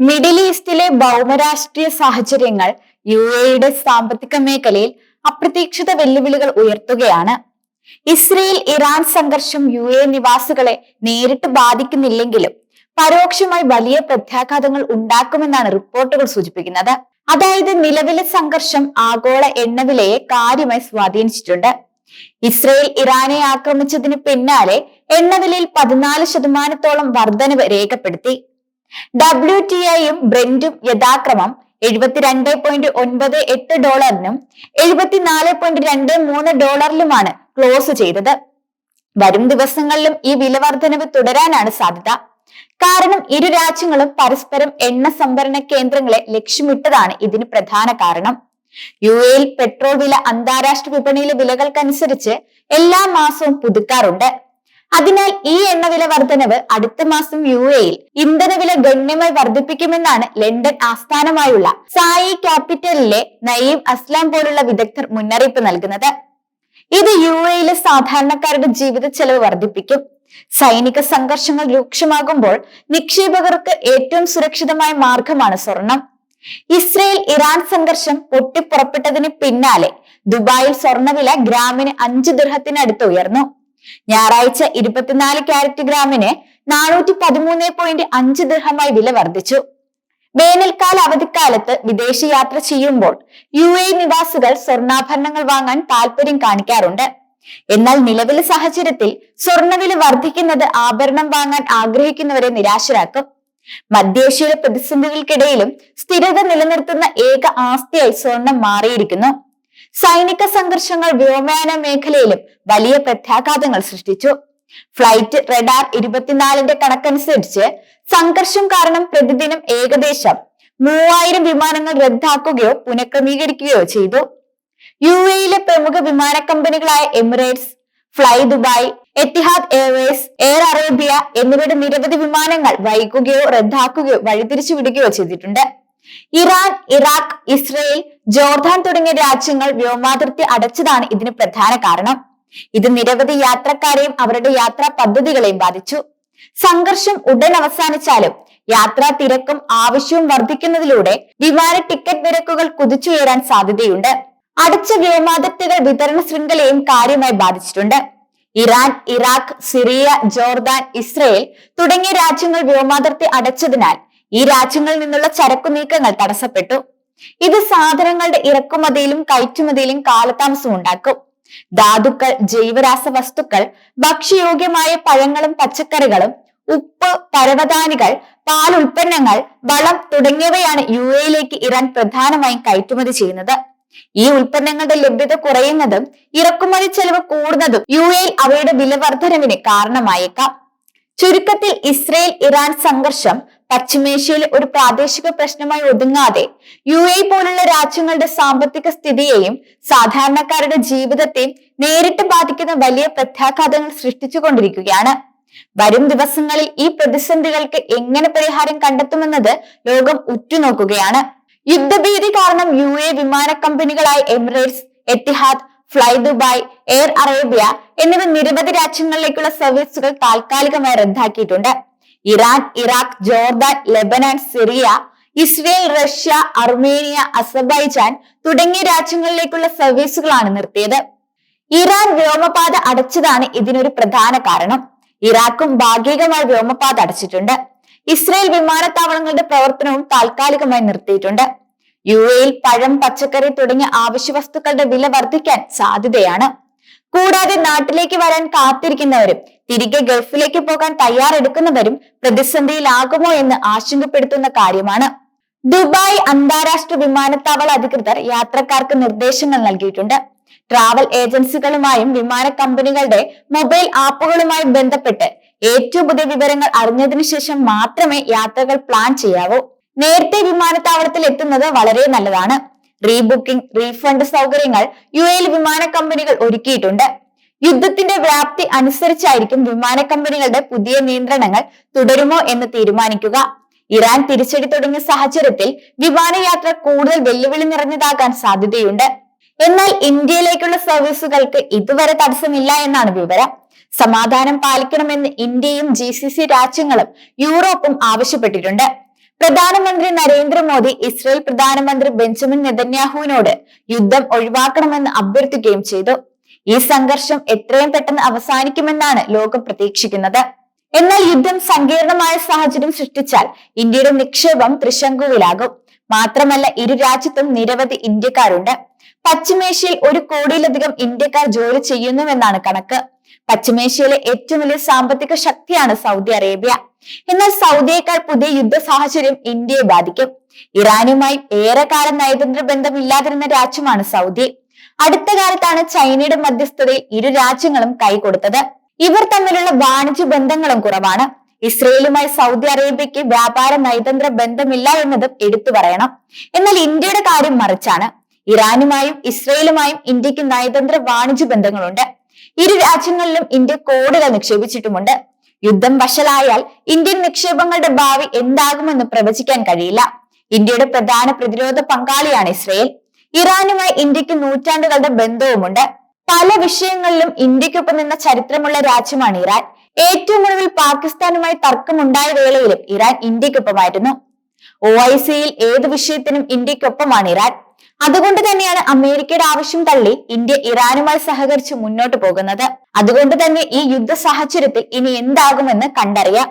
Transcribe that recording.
Middle ഈസ്റ്റിലെ ഭൗമരാഷ്ട്രീയ സാഹചര്യങ്ങൾ U എയുടെ സാമ്പത്തിക മേഖലയിൽ അപ്രതീക്ഷിത വെല്ലുവിളികൾ ഉയർത്തുകയാണ്. ഇസ്രയേൽ ഇറാൻ സംഘർഷം യു എ നിവാസികളെ നേരിട്ട് ബാധിക്കുന്നില്ലെങ്കിലും പരോക്ഷമായി വലിയ പ്രത്യാഘാതങ്ങൾ ഉണ്ടാക്കുമെന്നാണ് റിപ്പോർട്ടുകൾ സൂചിപ്പിക്കുന്നത്. അതായത് നിലവിലെ സംഘർഷം ആഗോള എണ്ണവിലയെ കാര്യമായി സ്വാധീനിച്ചിട്ടുണ്ട്. ഇസ്രയേൽ ഇറാനെ ആക്രമിച്ചതിന് പിന്നാലെ എണ്ണവിലയിൽ പതിനാല് ശതമാനത്തോളം വർധനവ് രേഖപ്പെടുത്തി. ഡബ്ല്യു ടി ഐയും ബ്രെന്റും യഥാക്രമം എഴുപത്തിരണ്ട് പോയിന്റ് ഒൻപത് എട്ട് ഡോളറിനും എഴുപത്തിനാല് പോയിന്റ് രണ്ട് മൂന്ന് ഡോളറിലുമാണ് ക്ലോസ് ചെയ്തത്. വരും ദിവസങ്ങളിലും ഈ വില വർധനവ് തുടരാനാണ് സാധ്യത. കാരണം ഇരു രാജ്യങ്ങളും പരസ്പരം എണ്ണ സംഭരണ കേന്ദ്രങ്ങളെ ലക്ഷ്യമിട്ടതാണ് ഇതിന് പ്രധാന കാരണം. യു എയിൽ പെട്രോൾ വില അന്താരാഷ്ട്ര വിപണിയിലെ വിലകൾക്കനുസരിച്ച് എല്ലാ മാസവും പുതുക്കാറുണ്ട്. അതിനാൽ ഈ എണ്ണവില വർധനവ് അടുത്ത മാസം യു എയിൽ ഇന്ധനവില ഗണ്യമായി വർദ്ധിപ്പിക്കുമെന്നാണ് ലണ്ടൻ ആസ്ഥാനമായുള്ള സായി ക്യാപിറ്റലിലെ നയീം അസ്ലാം പോലുള്ള വിദഗ്ധർ മുന്നറിയിപ്പ് നൽകുന്നത്. ഇത് യു എയിലെ സാധാരണക്കാരുടെ ജീവിത ചെലവ് വർദ്ധിപ്പിക്കും സൈനിക സംഘർഷങ്ങൾ രൂക്ഷമാകുമ്പോൾ നിക്ഷേപകർക്ക് ഏറ്റവും സുരക്ഷിതമായ മാർഗമാണ് സ്വർണം. ഇസ്രയേൽ ഇറാൻ സംഘർഷം പൊട്ടിപ്പുറപ്പെട്ടതിന് പിന്നാലെ ദുബായിൽ സ്വർണവില ഗ്രാമിന് അഞ്ച് ദൃഹത്തിനടുത്ത് ഉയർന്നു. ഞായറാഴ്ച ഇരുപത്തിനാല് ക്യാരറ്റ് ഗ്രാമിന് നാനൂറ്റി പതിമൂന്ന് പോയിന്റ് അഞ്ച് ദൃഹമായി വില വർദ്ധിച്ചു. വേനൽക്കാല അവധിക്കാലത്ത് വിദേശ യാത്ര ചെയ്യുമ്പോൾ യു എ നിവാസികൾ സ്വർണാഭരണങ്ങൾ വാങ്ങാൻ താല്പര്യം കാണിക്കാറുണ്ട്. എന്നാൽ നിലവിലെ സാഹചര്യത്തിൽ സ്വർണവില വർദ്ധിക്കുന്നത് ആഭരണം വാങ്ങാൻ ആഗ്രഹിക്കുന്നവരെ നിരാശരാക്കും. മധ്യേഷ്യയിലെ പ്രതിസന്ധികൾക്കിടയിലും സ്ഥിരത നിലനിർത്തുന്ന ഏക ആസ്തിയായി സ്വർണം മാറിയിരിക്കുന്നു. സൈനിക സംഘർഷങ്ങൾ വ്യോമയാന മേഖലയിലും വലിയ പ്രത്യാഘാതങ്ങൾ സൃഷ്ടിച്ചു. ഫ്ലൈറ്റ് റഡാർ ഇരുപത്തിനാലിന്റെ കണക്കനുസരിച്ച് സംഘർഷം കാരണം പ്രതിദിനം ഏകദേശം മൂവായിരം വിമാനങ്ങൾ റദ്ദാക്കുകയോ പുനഃക്രമീകരിക്കുകയോ ചെയ്തു. യു എയിലെ പ്രമുഖ വിമാന കമ്പനികളായ Emirates Fly Dubai Etihad Airways Air Arabia എന്നിവയുടെ നിരവധി വിമാനങ്ങൾ വൈകുകയോ റദ്ദാക്കുകയോ വഴിതിരിച്ചു വിടുകയോ ചെയ്തിട്ടുണ്ട്. ഇറാൻ ഇറാഖ് ഇസ്രയേൽ ജോർദാൻ തുടങ്ങിയ രാജ്യങ്ങൾ വ്യോമാതിർത്തി അടച്ചതാണ് ഇതിന് പ്രധാന കാരണം. ഇത് നിരവധി യാത്രക്കാരെയും അവരുടെ യാത്രാ പദ്ധതികളെയും ബാധിച്ചു. സംഘർഷം ഉടൻ അവസാനിച്ചാലും യാത്രാ തിരക്കും ആവശ്യവും വർദ്ധിക്കുന്നതിലൂടെ വിമാന ടിക്കറ്റ് നിരക്കുകൾ കുതിച്ചുയരാൻ സാധ്യതയുണ്ട്. അടച്ച വ്യോമാതിർത്തികൾ വിതരണ ശൃംഖലയും കാര്യമായി ബാധിച്ചിട്ടുണ്ട്. Iran Iraq Syria Jordan Israel തുടങ്ങിയ രാജ്യങ്ങൾ വ്യോമാതിർത്തി അടച്ചതിനാൽ ഈ രാജ്യങ്ങളിൽ നിന്നുള്ള ചരക്കു നീക്കങ്ങൾ തടസ്സപ്പെട്ടു. ഇത് സാധനങ്ങളുടെ ഇറക്കുമതിയിലും കയറ്റുമതിയിലും കാലതാമസം ഉണ്ടാക്കും. ധാതുക്കൾ ജൈവരാസ വസ്തുക്കൾ ഭക്ഷ്യയോഗ്യമായ പഴങ്ങളും പച്ചക്കറികളും ഉപ്പ് പരവതാനികൾ പാൽ ഉൽപ്പന്നങ്ങൾ വളം തുടങ്ങിയവയാണ് യു എയിലേക്ക് ഇറാൻ പ്രധാനമായും കയറ്റുമതി ചെയ്യുന്നത്. ഈ ഉൽപ്പന്നങ്ങളുടെ ലഭ്യത കുറയുന്നതും ഇറക്കുമതി ചെലവ് കൂടുന്നതും യു എയിൽ അവയുടെ വില വർധനവിന് കാരണമായേക്കാം. ചുരുക്കത്തിൽ ഇസ്രയേൽ ഇറാൻ സംഘർഷം പശ്ചിമേഷ്യയിലെ ഒരു പ്രാദേശിക പ്രശ്നമായി ഒതുങ്ങാതെ യു എ പോലുള്ള രാജ്യങ്ങളുടെ സാമ്പത്തിക സ്ഥിതിയെയും സാധാരണക്കാരുടെ ജീവിതത്തെയും നേരിട്ട് ബാധിക്കുന്ന വലിയ പ്രത്യാഘാതങ്ങൾ സൃഷ്ടിച്ചുകൊണ്ടിരിക്കുകയാണ്. വരും ദിവസങ്ങളിൽ ഈ പ്രതിസന്ധികൾക്ക് എങ്ങനെ പരിഹാരം കണ്ടെത്തുമെന്നത് ലോകം ഉറ്റുനോക്കുകയാണ്. യുദ്ധഭീതി കാരണം യു എ വിമാന കമ്പനികളായ Emirates Etihad Fly Dubai Air Arabia എന്നിവ നിരവധി രാജ്യങ്ങളിലേക്കുള്ള സർവീസുകൾ താൽക്കാലികമായി റദ്ദാക്കിയിട്ടുണ്ട്. Iran Iraq Jordan Lebanon Syria Israel Russia Armenia Azerbaijan തുടങ്ങിയ രാജ്യങ്ങളിലേക്കുള്ള സർവീസുകളാണ് നിർത്തിയത്. ഇറാൻ വ്യോമപാത അടച്ചതാണ് ഇതിനൊരു പ്രധാന കാരണം. ഇറാഖും ഭാഗികമായി വ്യോമപാത അടച്ചിട്ടുണ്ട്. ഇസ്രയേൽ വിമാനത്താവളങ്ങളുടെ പ്രവർത്തനവും താൽക്കാലികമായി നിർത്തിയിട്ടുണ്ട്. യു എയിൽ പഴം പച്ചക്കറി തുടങ്ങിയ ആവശ്യ വസ്തുക്കളുടെ വില വർദ്ധിക്കാൻ സാധ്യതയാണ്. കൂടാതെ നാട്ടിലേക്ക് വരാൻ കാത്തിരിക്കുന്നവരും തിരികെ ഗൾഫിലേക്ക് പോകാൻ തയ്യാറെടുക്കുന്നവരും പ്രതിസന്ധിയിലാകുമോ എന്ന് ആശങ്കപ്പെടുത്തുന്ന കാര്യമാണ്. ദുബായ് അന്താരാഷ്ട്ര വിമാനത്താവള അധികൃതർ യാത്രക്കാർക്ക് നിർദ്ദേശങ്ങൾ നൽകിയിട്ടുണ്ട്. ട്രാവൽ ഏജൻസികളുമായും വിമാന കമ്പനികളുടെ മൊബൈൽ ആപ്പുകളുമായും ബന്ധപ്പെട്ട് ഏറ്റവും പുതിയ വിവരങ്ങൾ അറിഞ്ഞതിനു ശേഷം മാത്രമേ യാത്രകൾ പ്ലാൻ ചെയ്യാവൂ. നേരത്തെ വിമാനത്താവളത്തിൽ എത്തുന്നത് വളരെ നല്ലതാണ്. റീബുക്കിംഗ് റീഫണ്ട് സൗകര്യങ്ങൾ യു എയിൽ വിമാന കമ്പനികൾ ഒരുക്കിയിട്ടുണ്ട്. യുദ്ധത്തിന്റെ വ്യാപ്തി അനുസരിച്ചായിരിക്കും വിമാന കമ്പനികളുടെ പുതിയ നിയന്ത്രണങ്ങൾ തുടരുമോ എന്ന് തീരുമാനിക്കുക. ഇറാൻ തിരിച്ചടി തുടങ്ങിയ സാഹചര്യത്തിൽ വിമാനയാത്ര കൂടുതൽ വെല്ലുവിളി നിറഞ്ഞതാകാൻ സാധ്യതയുണ്ട്. എന്നാൽ ഇന്ത്യയിലേക്കുള്ള സർവീസുകൾക്ക് ഇതുവരെ തടസ്സമില്ല എന്നാണ് വിവരം. സമാധാനം പാലിക്കണമെന്ന് ഇന്ത്യയും ജി സി സി രാജ്യങ്ങളും യൂറോപ്പും ആവശ്യപ്പെട്ടിട്ടുണ്ട്. പ്രധാനമന്ത്രി നരേന്ദ്രമോദി ഇസ്രയേൽ പ്രധാനമന്ത്രി ബെഞ്ചമിൻ നെതന്യാഹുവിനോട് യുദ്ധം ഒഴിവാക്കണമെന്ന് അഭ്യർത്ഥിക്കുകയും ചെയ്തു. ഈ സംഘർഷം എത്രയും പെട്ടെന്ന് അവസാനിക്കുമെന്നാണ് ലോകം പ്രതീക്ഷിക്കുന്നത്. എന്നാൽ യുദ്ധം സങ്കീർണമായ സാഹചര്യം സൃഷ്ടിച്ചാൽ ഇന്ത്യയുടെ നിക്ഷേപം ത്രിശങ്കുവിലാകും. മാത്രമല്ല ഇരു രാജ്യത്തും നിരവധി ഇന്ത്യക്കാരുണ്ട്. പശ്ചിമേഷ്യയിൽ ഒരു കോടിയിലധികം ഇന്ത്യക്കാർ ജോലി ചെയ്യുന്നുവെന്നാണ് കണക്ക്. പശ്ചിമേഷ്യയിലെ ഏറ്റവും വലിയ സാമ്പത്തിക ശക്തിയാണ് സൗദി അറേബ്യ. എന്നാൽ സൗദിയേക്കാൾ പുതിയ യുദ്ധ സാഹചര്യം ഇന്ത്യയെ ബാധിക്കും. ഇറാനുമായി ഏറെക്കാലം നയതന്ത്ര ബന്ധമില്ലാതിരുന്ന രാജ്യമാണ് സൗദി. അടുത്ത കാലത്താണ് ചൈനയുടെ മധ്യസ്ഥതയിൽ ഇരു രാജ്യങ്ങളും കൈകൊടുത്തത്. ഇവർ തമ്മിലുള്ള വാണിജ്യ ബന്ധങ്ങളും കുറവാണ്. ഇസ്രയേലുമായി സൗദി അറേബ്യയ്ക്ക് വ്യാപാര നയതന്ത്ര ബന്ധമില്ല എന്നതും എടുത്തു പറയണം. എന്നാൽ ഇന്ത്യയുടെ കാര്യം മറിച്ചാണ്. ഇറാനുമായും ഇസ്രയേലുമായും ഇന്ത്യയ്ക്ക് നയതന്ത്ര വാണിജ്യ ബന്ധങ്ങളുണ്ട്. ഇരു രാജ്യങ്ങളിലും ഇന്ത്യ കോടികൾ നിക്ഷേപിച്ചിട്ടുമുണ്ട്. യുദ്ധം വഷളായാൽ ഇന്ത്യൻ നിക്ഷേപങ്ങളുടെ ഭാവി എന്താകുമെന്ന് പ്രവചിക്കാൻ കഴിയില്ല. ഇന്ത്യയുടെ പ്രധാന പ്രതിരോധ പങ്കാളിയാണ് ഇസ്രയേൽ. ഇറാനുമായി ഇന്ത്യയ്ക്ക് നൂറ്റാണ്ടുകളുടെ ബന്ധവുമുണ്ട്. പല വിഷയങ്ങളിലും ഇന്ത്യക്കൊപ്പം നിന്ന ചരിത്രമുള്ള രാജ്യമാണ് ഇറാൻ. ഏറ്റവും ഒടുവിൽ പാകിസ്ഥാനുമായി തർക്കമുണ്ടായ വേളയിലും ഇറാൻ ഇന്ത്യക്കൊപ്പമായിരുന്നു. ഒ ഐ സിയിൽ ഏത് വിഷയത്തിനും ഇന്ത്യക്കൊപ്പമാണ് ഇറാൻ. അതുകൊണ്ട് തന്നെയാണ് അമേരിക്കയുടെ ആവശ്യം തള്ളി ഇന്ത്യ ഇറാനുമായി സഹകരിച്ച് മുന്നോട്ട് പോകുന്നത്. അതുകൊണ്ട് തന്നെ ഈ യുദ്ധ സാഹചര്യത്തിൽ ഇനി എന്താകുമെന്ന് കണ്ടറിയാം.